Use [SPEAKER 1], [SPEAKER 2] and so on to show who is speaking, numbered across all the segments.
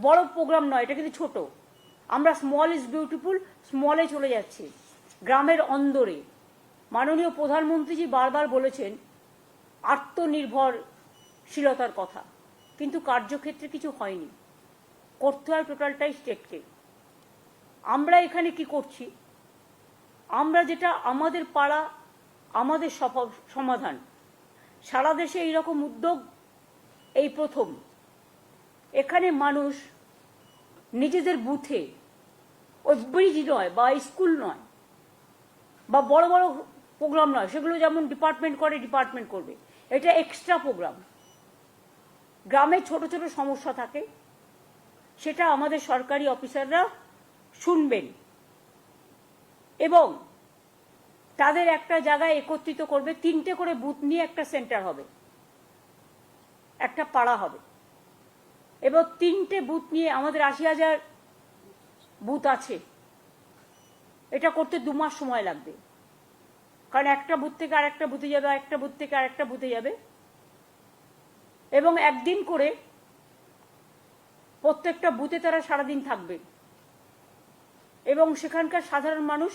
[SPEAKER 1] বড় প্রোগ্রাম নয়, এটা কিন্তু ছোট। আমরা স্মল ইজ বিউটিফুল স্মলে চলে যাচ্ছি। গ্রামের অন্দরে। মাননীয় প্রধানমন্ত্রীজি বারবার বলেছেন, আত্মনির্ভরশীলতার কথা। কিন্তু কার্যক্ষেত্রে কিছু হয়নি। করতে হয় টোটালটাই স্টেটকে আমরা এখানে কি করছি? আমরা যেটা আমাদের পাড়া, আমাদের সমাধান। সারা দেশে এইরকম উদ্যোগ এই প্রথম। এখানে মানুষ নিজেদের বুথে ওই ব্রিজ নয় বা স্কুল নয় বা বড় বড় প্রোগ্রাম নয়, সেগুলো যেমন ডিপার্টমেন্ট করে, ডিপার্টমেন্ট করবে। এটা এক্সট্রা প্রোগ্রাম গ্রামে ছোট ছোট সমস্যা থাকে, সেটা আমাদের সরকারি অফিসাররা শুনবেন। এবং তাদের একটা জায়গায় একত্রিত করবে, তিনটে করে বুথ নিয়ে একটা সেন্টার হবে, একটা পাড়া হবে। এবং তিনটে বুথ নিয়ে আমাদের আশি হাজার বুথ আছে। এটা করতে দু মাস সময় লাগবে। কারণ একটা বুথ থেকে আরেকটা বুথে যাবে একটা বুথ থেকে আরেকটা বুথে যাবে। এবং একদিন করে প্রত্যেকটা বুথে তারা সারাদিন থাকবে। এবং সেখানকার সাধারণ মানুষ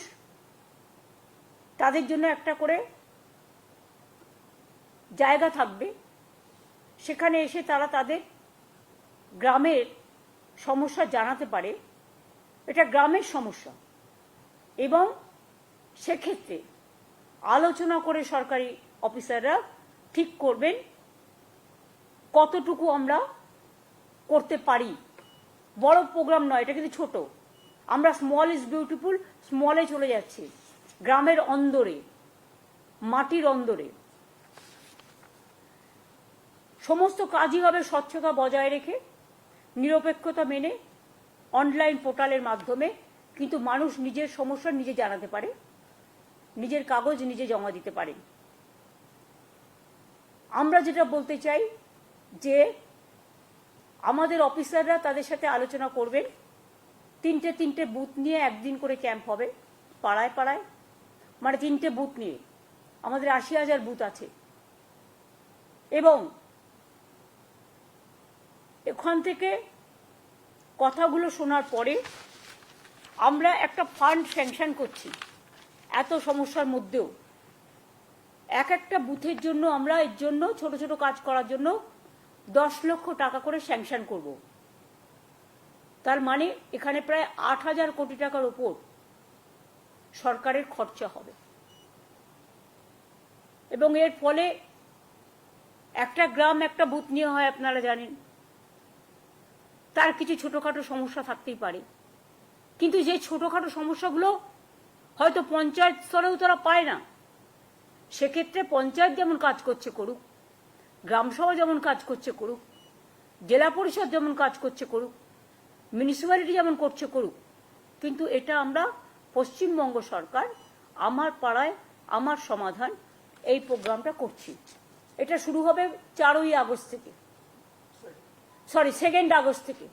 [SPEAKER 1] তাদের জন্য একটা করে জায়গা থাকবে। সেখানে এসে তারা তাদের গ্রামের সমস্যা জানাতে পারে, এটা গ্রামের সমস্যা। এবং সেক্ষেত্রে আলোচনা করে সরকারি অফিসাররা ঠিক করবেন কতটুকু আমরা করতে পারি। বড় প্রোগ্রাম নয়, এটা কিন্তু ছোট। আমরা স্মল ইজ বিউটিফুল স্মলে চলে যাচ্ছি। গ্রামের অন্দরে, মাটির অন্দরে। সমস্ত কাজই হবে স্বচ্ছতা বজায় রেখে। নিরপেক্ষতা মেনে অনলাইন পোর্টালের মাধ্যমে কিন্তু মানুষ নিজের সমস্যা নিজে জানাতে পারে, নিজের কাগজ নিজে জমা দিতে পারে। আমরা যেটা বলতে চাই যে আমাদের অফিসাররা তাদের সাথে আলোচনা করবেন, তিনটে তিনটে বুথ নিয়ে একদিন করে ক্যাম্প হবে, পাড়ায় পাড়ায় মানে তিনটে বুথ নিয়ে। আমাদের আশি হাজার বুথ আছে। এবং এখান থেকে কথাগুলো শোনার পরে আমরা একটা ফান্ড স্যাংশন করছি, এত সমস্যার মধ্যেও। এক একটা বুথের জন্য আমরা এর জন্য ছোট ছোট কাজ করার জন্য দশ লক্ষ টাকা করে স্যাংশন করব। তার মানে এখানে প্রায় আট হাজার কোটি টাকার ওপর সরকারের খরচা হবে। এবং এর ফলে একটা গ্রাম, একটা বুথ নিয়ে হয়, আপনারা জানেন। তার কিছু ছোটোখাটো সমস্যা থাকতেই পারে। কিন্তু যে ছোটোখাটো সমস্যাগুলো হয়তো পঞ্চায়েত স্তরেও তারা পায় না, সেক্ষেত্রে পঞ্চায়েত যেমন কাজ করছে করুক গ্রামসভা যেমন কাজ করছে করুক, জেলা পরিষদ যেমন কাজ করছে করুক মিউনিসিপ্যালিটি যেমন করছে করুক, কিন্তু এটা আমরা পশ্চিমবঙ্গ সরকার, আমার পাড়ায় আমার সমাধান এই প্রোগ্রামটা করছি। এটা শুরু হবে চারই আগস্ট থেকে। সরি সেকেন্ড আগস্ট থেকে।